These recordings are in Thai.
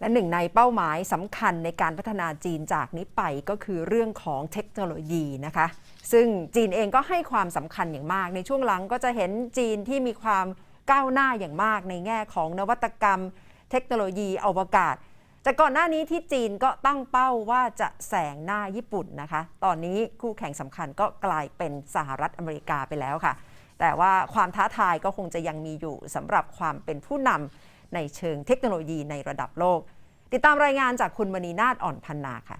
และหนึ่งในเป้าหมายสำคัญในการพัฒนาจีนจากนี้ไปก็คือเรื่องของเทคโนโลยีนะคะ ซึ่งจีนเองก็ให้ความสำคัญอย่างมาก ในช่วงหลังก็จะเห็นจีนที่มีความก้าวหน้าอย่างมากในแง่ของนวัตกรรม เทคโนโลยีอวกาศ จากก่อนหน้านี้ที่จีนก็ตั้งเป้าว่าจะแซงหน้าญี่ปุ่นนะคะ ตอนนี้คู่แข่งสำคัญก็กลายเป็นสหรัฐอเมริกาไปแล้วค่ะ แต่ว่าความท้าทายก็คงจะยังมีอยู่สำหรับความเป็นผู้นำ ในเชิงเทคโนโลยีในระดับโลก ติดตามรายงานจากคุณมณีนาฏอ่อนพันนาค่ะ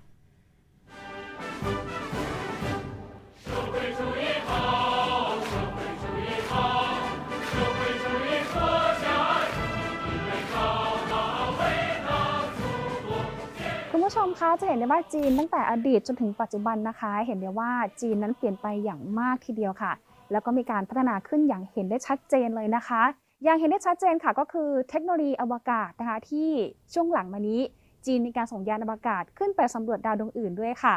คุณผู้ชมคะจะเห็นได้ว่าจีนตั้งแต่อดีตจนถึงปัจจุบันนะคะ เห็นได้ว่าจีนนั้นเปลี่ยนไปอย่างมากทีเดียวค่ะ แล้วก็มีการพัฒนาขึ้นอย่างเห็นได้ชัดเจนเลยนะคะ อย่างเห็นได้ชัดเจนค่ะก็คือเทคโนโลยีอวกาศนะคะที่ช่วงหลังมานี้ จีนมีการส่งยานอวกาศขึ้นไปสำรวจดาวดวงอื่นด้วยค่ะ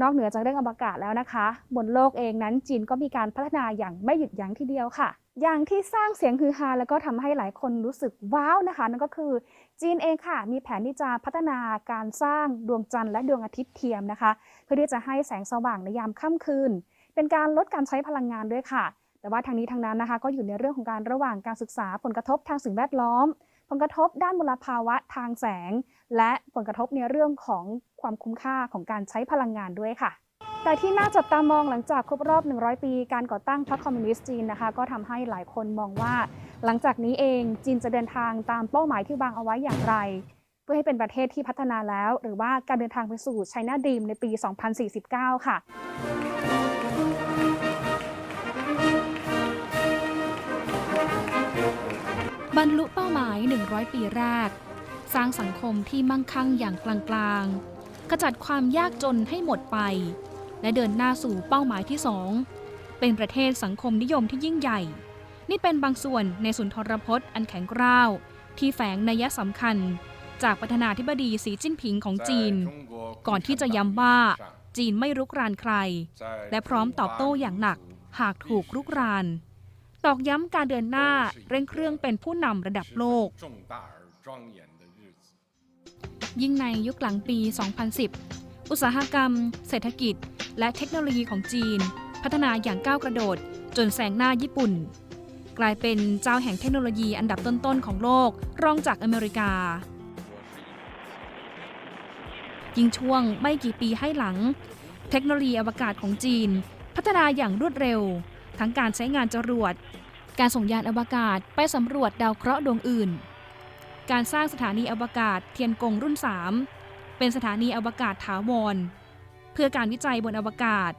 นอกเหนือจากเรื่องอวกาศแล้วนะคะ บนโลกเองนั้นจีนก็มีการพัฒนาอย่างไม่หยุดยั้งทีเดียวค่ะ อย่างที่สร้างเสียงฮือฮาแล้วก็ทำให้หลายคนรู้สึกว้าวนะคะ นั่นก็คือ จีนเองค่ะ มีแผนที่จะพัฒนาการสร้างดวงจันทร์และดวงอาทิตย์เทียมนะคะ เพื่อที่จะให้แสงสว่างในยามค่ำคืน เป็นการลดการใช้พลังงานด้วยค่ะ แต่ว่าทางนี้ทางนั้นนะคะก็อยู่ในเรื่องของการระหว่างการศึกษาผลกระทบทางสิ่งแวดล้อม ผลกระทบด้านมลภาวะทางแสง และผลกระทบในเรื่องของความคุ้มค่าของการใช้พลังงานด้วยค่ะแต่ที่น่าจับตามองหลังจากครบรอบ 100 ปี การก่อตั้งพรรคคอมมิวนิสต์จีนนะคะก็ทำให้หลายคนมองว่า หลังจากนี้เองจีนจะเดินทางตามเป้าหมายที่วางเอาไว้อย่างไร เพื่อให้เป็นประเทศที่พัฒนาแล้ว หรือว่าการเดินทางไปสู่ไชน่าดีมในปี 2049 ค่ะ บรรลุเป้าหมาย 100 ปีแรก สร้างสังคมที่มั่งคั่งอย่างกลางๆกระจัดความยากจนให้หมดไป และเดินหน้าสู่เป้าหมายที่2เป็นประเทศสังคมนิยมที่ยิ่งใหญ่ นี่เป็นบางส่วนในสุนทรพจน์อันแข็งกร้าว ที่แฝงนัยสำคัญ จากประธานาธิบดีสีจิ้นผิงของจีน ก่อนที่จะย้ำว่าจีนไม่รุกรานใคร และพร้อมตอบโต้อย่างหนัก หากถูกรุกราน ตอกย้ำการเดินหน้าเร่งเครื่องเป็นผู้นำระดับโลก ยิ่งในยุคหลังปี 2010 อุตสาหกรรม เศรษฐกิจ และเทคโนโลยีของจีน พัฒนาอย่างก้าวกระโดด จนแซงหน้าญี่ปุ่น กลายเป็นเจ้าแห่งเทคโนโลยีอันดับต้นๆของโลก รองจากอเมริกายิ่งช่วงไม่กี่ปีให้หลัง เทคโนโลยีอวกาศของจีน พัฒนาอย่างรวดเร็ว ทั้งการใช้งานจรวด การส่งยานอวกาศไปสำรวจดาวเคราะห์ดวงอื่น การสร้างสถานีอวกาศเทียนกงรุ่น 3 เป็นสถานีอวกาศถาวร เพื่อการวิจัยบนอวกาศ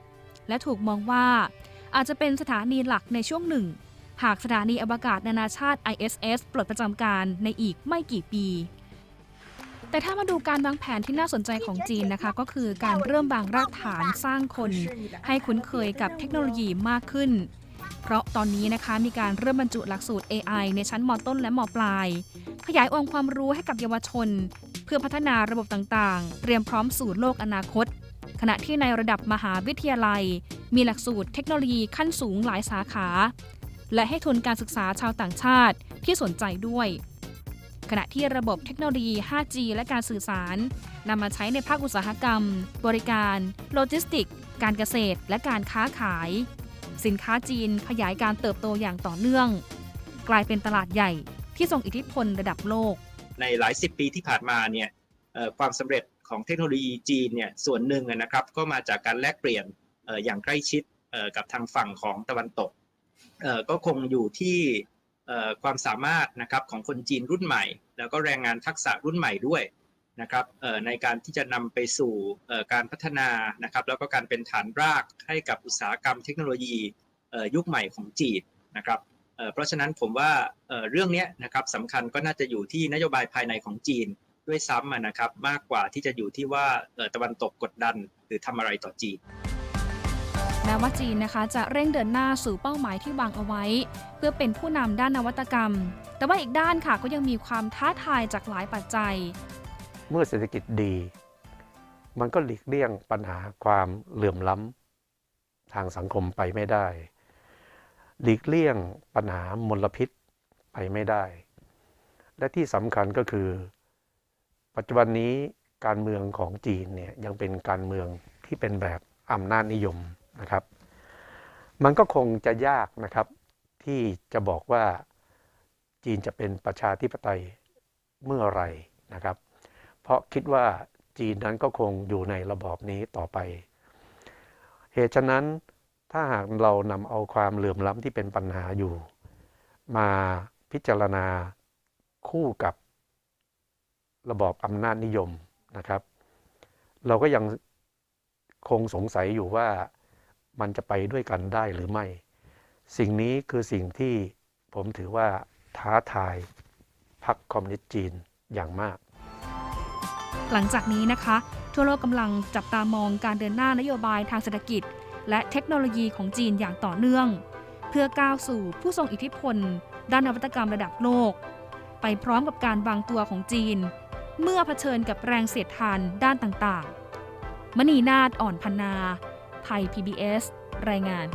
และถูกมองว่า อาจจะเป็นสถานีหลักในช่วงหนึ่ง หากสถานีอวกาศนานาชาติ ISS ปลดประจำการในอีกไม่กี่ปี แต่ถ้ามาดูการวางแผนที่น่าสนใจของจีนนะคะ ก็คือการเริ่มวางรากฐานสร้างคน ให้คุ้นเคยกับเทคโนโลยีมากขึ้น เพราะตอนนี้นะคะมีการเริ่มบรรจุหลักสูตร AI ในชั้นมต้นและมปลาย ขยายองค์ความรู้ให้กับเยาวชน เพื่อพัฒนาระบบต่างๆ เตรียมพร้อมสู่โลกอนาคต ขณะที่ในระดับมหาวิทยาลัย มีหลักสูตรเทคโนโลยีขั้นสูงหลายสาขา และให้ทุนการศึกษาชาวต่างชาติที่สนใจด้วย ขณะที่ระบบเทคโนโลยี 5G และการสื่อสารนำมาใช้ในภาคอุตสาหกรรม บริการ โลจิสติก การเกษตร และการค้าขาย สินค้าจีนขยายการเติบโตอย่างต่อเนื่อง กลายเป็นตลาดใหญ่ที่ส่งอิทธิพลระดับโลก ในหลายสิบปีที่ผ่านมาเนี่ยความสำเร็จของเทคโนโลยีจีนเนี่ยส่วนหนึ่งนะครับก็มาจากการแลกเปลี่ยนอย่างใกล้ชิดกับทางฝั่งของตะวันตกก็คงอยู่ที่ ความสามารถนะครับของคนจีนรุ่นใหม่ แล้วก็แรงงานทักษะรุ่นใหม่ด้วยนะครับในการที่จะนำไปสู่การพัฒนานะครับ แล้วก็การเป็นฐานรากให้กับอุตสาหกรรมเทคโนโลยียุคใหม่ของจีนนะครับเพราะฉะนั้นผมว่าเรื่องนี้นะครับสำคัญก็น่าจะอยู่ที่นโยบายภายในของจีนด้วยซ้ำนะครับ มากกว่าที่จะอยู่ที่ว่าตะวันตกกดดันหรือทำอะไรต่อจีน แม้ว่าจีนนะคะจะเร่งเดินหน้าสู่เป้าหมายที่วางเอาไว้ เพื่อเป็นผู้นำด้านนวัตกรรม แต่ว่าอีกด้านค่ะก็ยังมีความท้าทายจากหลายปัจจัย เมื่อเศรษฐกิจดี มันก็หลีกเลี่ยงปัญหาความเหลื่อมล้ำทางสังคมไปไม่ได้ หลีกเลี่ยงปัญหามลพิษไปไม่ได้ และที่สำคัญก็คือ ปัจจุบันนี้การเมืองของจีนเนี่ยยังเป็นการเมืองที่เป็นแบบอำนาจนิยม นะครับ มันก็คงจะยากนะครับที่จะบอกว่าจีนจะเป็นประชาธิปไตยเมื่อไหรนะครับ เพราะคิดว่าจีนนั้นก็คงอยู่ในระบอบนี้ต่อไป เหตุฉะนั้นถ้าหากเรานำเอาความเหลื่อมล้ำที่เป็นปัญหาอยู่ มาพิจารณาคู่กับระบอบอำนาจนิยมนะครับ เราก็ยังคงสงสัยอยู่ว่า มันจะไปด้วยกันได้หรือไม่ สิ่งนี้คือสิ่งที่ผมถือว่าท้าทายพรรคคอมมิวนิสต์จีนอย่างมาก หลังจากนี้นะคะ ทั่วโลกกำลังจับตามองการเดินหน้านโยบายทางเศรษฐกิจ และเทคโนโลยีของจีนอย่างต่อเนื่อง เพื่อก้าวสู่ผู้ทรงอิทธิพล ด้านนวัตกรรมระดับโลก ไปพร้อมกับการวางตัวของจีน เมื่อเผชิญกับแรงเสียดทานด้านต่างๆ มณีนาฏอ่อนพนา ไทย PBS รายงาน